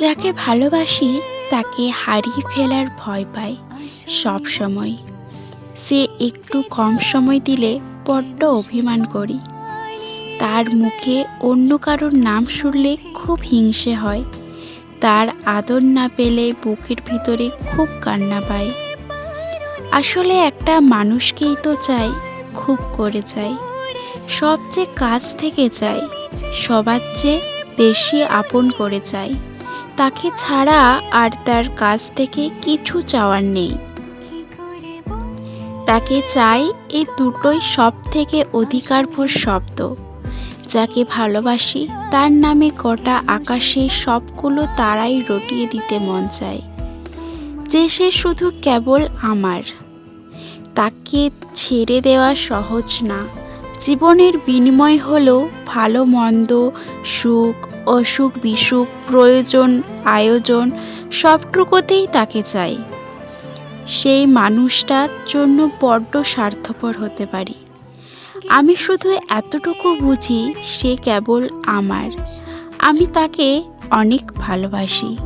যাকে ভালোবাসি, তাকে হারিয়ে ফেলার ভয় পাই সব সময়। সে একটু কম সময় দিলে বড্ড অভিমান করি। তার মুখে অন্য কারোর নাম শুনলে খুব হিংসে হয়। তার আদর না পেলে বুকের ভিতরে খুব কান্না পায়। আসলে একটা মানুষকেই তো চাই, খুব করে চাই। সবচেয়ে কাছ থেকে চাই, সবার চেয়ে বেশি আপন করে চাই। তাকে ছাড়া আর তার কাছ থেকে কিছু চাওয়ার নেই। তাকে চাই এই দুটোই সব থেকে অধিকারভর শব্দ। যাকে ভালোবাসি, তার নামে গোটা আকাশে সবগুলো তারাই রটিয়ে দিতে মন চায়। যে সে শুধু কেবল আমার। তাকে ছেড়ে দেওয়া সহজ না। জীবনের বিনিময় হল ভালো, মন্দ, সুখ, অসুখ, বিসুখ, প্রয়োজন, আয়োজন, সবটুকুতেই তাকে চাই। সেই মানুষটার জন্য বড্ড স্বার্থপর হতে পারি। আমি শুধু এতটুকু বুঝি সে কেবল আমার। আমি তাকে অনেক ভালোবাসি।